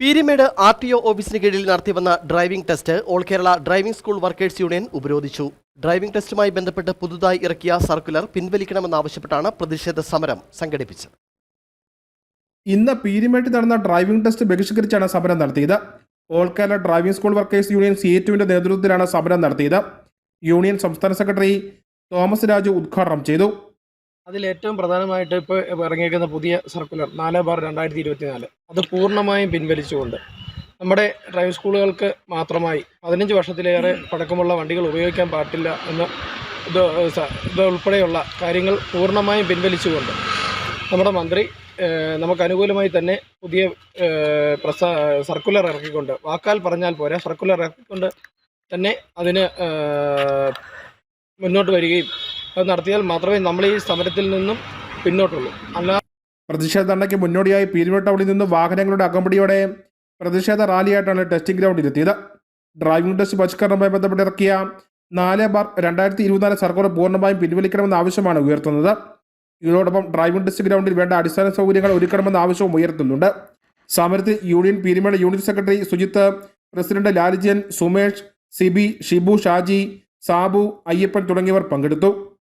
Peermade R T O ഓഫീസിന് കീഴിൽ നടത്തിവന്ന driving test all Kerala driving school workers union ഉപരോധിച്ചു. ഡ്രൈവിംഗ് ടെസ്റ്റുമായി ബന്ധപ്പെട്ട് പുതുതായി ഇറക്കിയ സർക്കുലർ പിൻവലിക്കണമെന്നാവശ്യപ്പെട്ടാണ് പ്രതിഷേധ സമരം സംഘടിപ്പിച്ചത്. ഇന്ന് പീരിമേട്ടിൽ നടന്ന ഡ്രൈവിംഗ് ടെസ്റ്റ് ബഹിഷ്കരിച്ചാണ് സമരം നടത്തിയത്. All Kerala driving school workers union C ടുവിന്റെ നേതൃത്വത്തിലാണ് സമരം നടത്തിയത്. യൂണിയൻ സംസ്ഥാന സെക്രട്ടറി തോമസ് രാജു ഉദ്ഘാടനം ചെയ്തു. അതിൽ ഏറ്റവും പ്രധാനമായിട്ട് ഇപ്പോൾ ഇറങ്ങിയിരിക്കുന്ന പുതിയ സർക്കുലർ നാല് ബാർ രണ്ടായിരത്തി ഇരുപത്തി നാല് അത് പൂർണമായും പിൻവലിച്ചുകൊണ്ട് നമ്മുടെ ഡ്രൈവ് സ്കൂളുകൾക്ക് മാത്രമായി പതിനഞ്ച് വർഷത്തിലേറെ പഴക്കമുള്ള വണ്ടികൾ ഉപയോഗിക്കാൻ പാടില്ല എന്ന് ഇത് ഉൾപ്പെടെയുള്ള കാര്യങ്ങൾ പൂർണമായും പിൻവലിച്ചുകൊണ്ട് നമ്മുടെ മന്ത്രി നമുക്ക് അനുകൂലമായി തന്നെ പുതിയ പ്രസ സർക്കുലർ ഇറക്കിക്കൊണ്ട് വാക്കാൽ പറഞ്ഞാൽ പോരാ. സർക്കുലർ ഇറക്കിക്കൊണ്ട് തന്നെ അതിന് മുന്നോട്ട് വരികയും അത് നടത്തിയാൽ മാത്രമേ നമ്മൾ ഈ സമരത്തിൽ നിന്നും പിന്നോട്ടുള്ളൂ. അല്ല പ്രതിഷേധ ധർണയ്ക്ക് മുന്നോടിയായി പീരുവട്ടവളിൽ നിന്നും വാഹനങ്ങളുടെ അകമ്പടിയോടെ പ്രതിഷേധ റാലിയായിട്ടാണ് ടെസ്റ്റിംഗ് ഗ്രൗണ്ടിൽ ഗ്രൗണ്ടിലെത്തിയത് ഡ്രൈവിംഗ് ടെസ്റ്റ് പരിഷ്കരണവുമായി ബന്ധപ്പെട്ട് ഇറക്കിയ നാല് ബാർ രണ്ടായിരത്തി ഇരുപത്തിനാല് സർക്കാർ പൂർണമായും പിൻവലിക്കണമെന്ന ആവശ്യമാണ് ഉയർത്തുന്നത്. ഇതോടൊപ്പം ഡ്രൈവിംഗ് ടെസ്റ്റ് ഗ്രൗണ്ടിൽ വേണ്ട അടിസ്ഥാന സൗകര്യങ്ങൾ ഒരുക്കണമെന്ന ആവശ്യവും ഉയർത്തുന്നുണ്ട്. സമരത്തിൽ union Peerumade unit secretary Sujith president Lalijan Sumesh Sibi Shibu Shaji Sabu Ayyappan തുടങ്ങിയവർ പങ്കെടുത്തു.